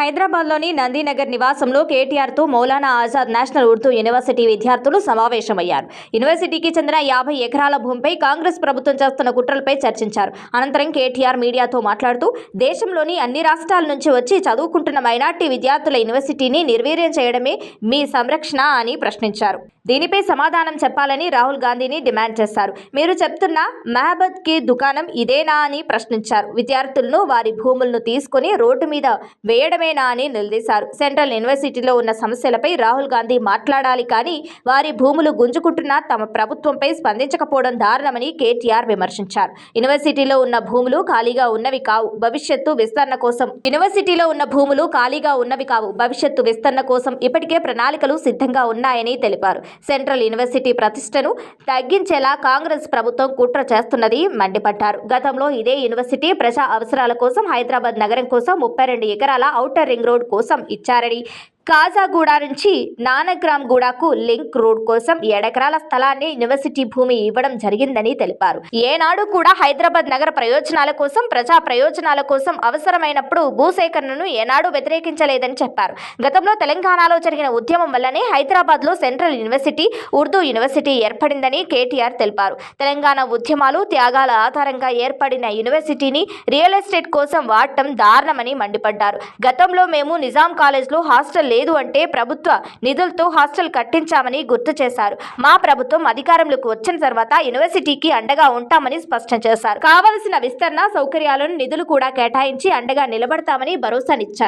హైదరాబాద్లోని నందీనగర్ నివాసంలో కేటీఆర్తో మౌలానా ఆజాద్ నేషనల్ ఉర్దూ యూనివర్సిటీ విద్యార్థులు సమావేశమయ్యారు. యూనివర్సిటీకి చెందిన యాభై ఎకరాల భూమిపై కాంగ్రెస్ ప్రభుత్వం చేస్తున్న కుట్రలపై చర్చించారు. అనంతరం కేటీఆర్ మీడియాతో మాట్లాడుతూ దేశంలోని అన్ని రాష్ట్రాల నుంచి వచ్చి చదువుకుంటున్న మైనార్టీ విద్యార్థుల యూనివర్సిటీని నిర్వీర్యం చేయడమే మీ సంరక్షణ అని ప్రశ్నించారు. దీనిపై సమాధానం చెప్పాలని రాహుల్ గాంధీని డిమాండ్ చేశారు. మీరు చెప్తున్న మహబద్కి దుకాణం ఇదేనా అని ప్రశ్నించారు. విద్యార్థులను వారి భూములను తీసుకుని రోడ్డు మీద వేయడమేనా అని నిలదీశారు. సెంట్రల్ యూనివర్సిటీలో ఉన్న సమస్యలపై రాహుల్ గాంధీ మాట్లాడాలి కానీ వారి భూములు గుంజుకుంటున్న తమ ప్రభుత్వంపై స్పందించకపోవడం దారుణమని కేటీఆర్ విమర్శించారు. యూనివర్సిటీలో ఉన్న భూములు ఖాళీగా ఉన్నవి కావు. భవిష్యత్తు విస్తరణ కోసం యూనివర్సిటీలో ఉన్న భూములు ఖాళీగా ఉన్నవి కావు. భవిష్యత్తు విస్తరణ కోసం ఇప్పటికే ప్రణాళికలు సిద్ధంగా ఉన్నాయని తెలిపారు. సెంట్రల్ యూనివర్సిటీ ప్రతిష్టను తగ్గించేలా కాంగ్రెస్ ప్రభుత్వం కుట్ర చేస్తున్నది మండిపడ్డారు. గతంలో ఇదే యూనివర్సిటీ ప్రజా అవసరాల కోసం హైదరాబాద్ నగరం కోసం ముప్పై రెండు ఎకరాల ఔటర్ రింగ్ రోడ్ కోసం ఇచ్చారని కాజాగూడ నుంచి నానగ్రామ్ గూడకు లింక్ రోడ్ కోసం ఏడెకరాల స్థలాన్ని యూనివర్సిటీ భూమి ఇవ్వడం జరిగిందని తెలిపారు. ఏనాడు కూడా హైదరాబాద్ నగర ప్రయోజనాల కోసం ప్రజా ప్రయోజనాల కోసం అవసరమైనప్పుడు భూసేకరణను ఏనాడు వ్యతిరేకించలేదని చెప్పారు. గతంలో తెలంగాణలో జరిగిన ఉద్యమం వల్లనే హైదరాబాద్లో సెంట్రల్ యూనివర్సిటీ ఉర్దూ యూనివర్సిటీ ఏర్పడిందని కేటీఆర్ తెలిపారు. తెలంగాణ ఉద్యమాలు త్యాగాల ఆధారంగా ఏర్పడిన యూనివర్సిటీని రియల్ ఎస్టేట్ కోసం వాడటం దారుణమని మండిపడ్డారు. గతంలో మేము నిజాం కాలేజ్లో హాస్టల్ లేదు అంటే ప్రభుత్వ నిధులతో హాస్టల్ కట్టించామని గుర్తు చేశారు. మా ప్రభుత్వం అధికారంలోకి వచ్చిన తర్వాత యూనివర్సిటీకి అండగా ఉంటామని స్పష్టం చేశారు. కావలసిన విస్తరణ సౌకర్యాలను నిధులు కూడా కేటాయించి అండగా నిలబడతామని భరోసానిచ్చారు.